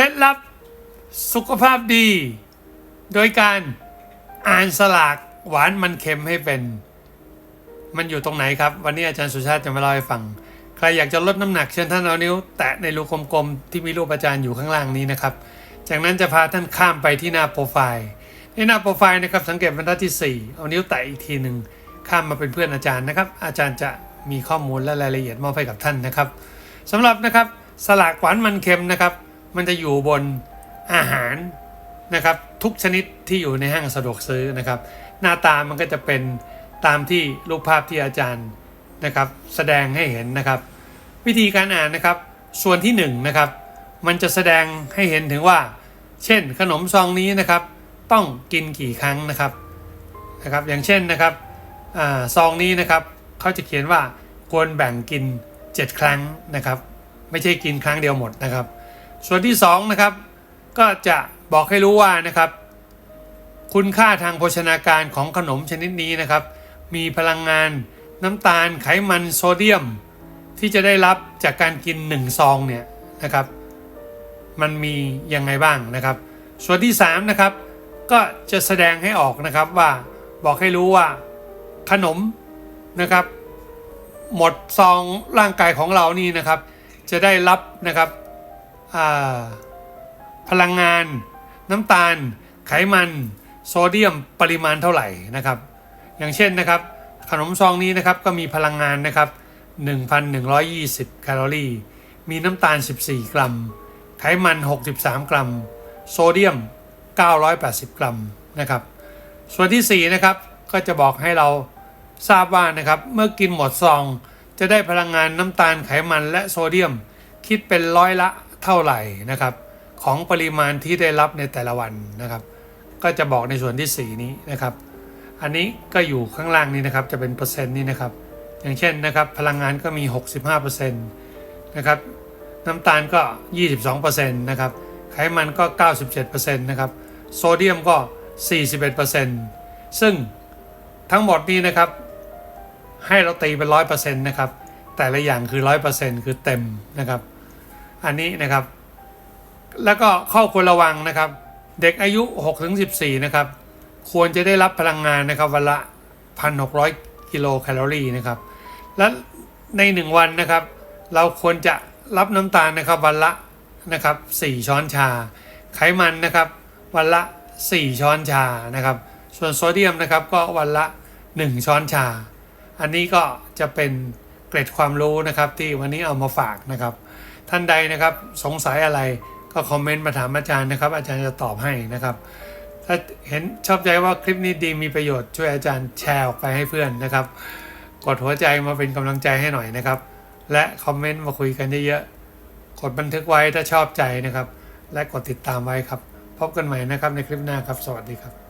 ล็ดลับสุขภาพดี โดยการอ่านสลากหวานมันเค็มให้เป็น มันอยู่ตรงไหนครับ วันนี้อาจารย์สุชาติจะมาเล่าให้ฟัง ใครอยากจะลดน้ำหนักเชิญท่านเอานิ้ว แตะในรูกลมๆที่มีรูปอาจารย์อยู่ข้างล่างนี้นะครับ จากนั้นจะพาท่านข้ามไปที่หน้าโปรไฟล์ในหน้าโปรไฟล์นะครับสังเกตบรรทัดที่ 4 เอานิ้วแตะอีกทีหนึ่งข้ามมาเป็นเพื่อนอาจารย์นะครับ อาจารย์จะมีข้อมูลและรายละเอียดมอบให้กับท่านนะครับสำหรับนะครับสลากหวานมันเค็มนะครับ มันจะอยู่บนอาหารนะครับทุกชนิดที่อยู่ในห้างสะดวกซื้อนะครับ หน้าตามันก็จะเป็นตามที่รูปภาพที่อาจารย์นะครับ แสดงให้เห็นนะครับ วิธีการอ่านนะครับ ส่วนที่1นงนะครับ มันจะแสดงให้เห็นถึงว่า เช่น ขนมซองนี้นะครับ ต้องกินกี่ครั้งนะครับนะครับ อย่างเช่นนะครับอซองนี้นะครับเขาจะเขียนว่าควรแบ่งกิน 7 ครั้งนะครับ ไม่ใช่กินครั้งเดียวหมดนะครับ ส่วนที่2นะครับก็จะบอกให้รู้ว่านะครับ คุณค่าทางโภชนาการของขนมชนิดนี้นะครับ มีพลังงานน้ำตาลไขมันโซเดียม ที่จะได้รับจากการกิน 1 ซองเนี่ยนะครับ มันมียังไงบ้างนะครับ ส่วนที่3นะครับก็จะแสดงให้ออกนะครับว่าบอกให้รู้ว่าขนมนะครับ หมดซองร่างกายของเรานี่นะครับ จะได้รับนะครับ พลังงาน น้ำตาล ไขมัน โซเดียมปริมาณเท่าไหร่นะครับ อย่างเช่นนะครับ ขนมซองนี้นะครับก็มีพลังงานนะครับ 1,120 แคลอรี่ มีน้ำตาล 14 กรัม ไขมัน 63 กรัม โซเดียม 980 กรัมนะครับ ส่วนที่ 4 นะครับก็จะบอกให้เราทราบว่านะครับ เมื่อกินหมดซองจะได้พลังงานน้ำตาลไขมันและโซเดียม คิดเป็นร้อยละ เท่าไหร่นะครับ ของปริมาณที่ได้รับในแต่ละวันนะครับ ก็จะบอกในส่วนที่ 4 นี้นะครับ อันนี้ก็อยู่ข้างล่างนี้นะครับจะเป็นเปอร์เซ็นต์นี่นะครับ อย่างเช่นนะครับ พลังงานก็มี 65%นะครับน้ำตาลก็ 22%นะครับไขมันก็ 97%นะครับโซเดียมก็ 41%ซึ่งทั้งหมดนี้นะครับ ให้เราตีเป็น 100%นะครับ แต่ละอย่างคือ 100%คือเต็มนะครับ อันนี้นะครับ แล้วก็ข้อควรระวังนะครับ เด็กอายุ 6-14 นะครับ ควรจะได้รับพลังงานนะครับวันละ 1,600 กิโลแคลอรี่นะครับ และใน 1 วันนะครับ เราควรจะรับน้ำตาลนะครับวันละนะครับ 4 ช้อนชา ไขมันนะครับ วันละ 4 ช้อนชานะครับ ส่วนโซเดียมนะครับก็วันละ 1 ช้อนชา อันนี้ก็จะเป็น เกร็ดความรู้นะครับที่วันนี้เอามาฝากนะครับ ท่านใดนะครับสงสัยอะไรก็คอมเมนต์มาถามอาจารย์นะครับ อาจารย์จะตอบให้นะครับ ถ้าเห็นชอบใจว่าคลิปนี้ดีมีประโยชน์ช่วยอาจารย์แชร์ออกไปให้เพื่อนนะครับ กดหัวใจมาเป็นกำลังใจให้หน่อยนะครับ และคอมเมนต์มาคุยกันเยอะๆกดบันทึกไว้ถ้าชอบใจนะครับ และกดติดตามไว้ครับ พบกันใหม่นะครับในคลิปหน้าครับ สวัสดีครับ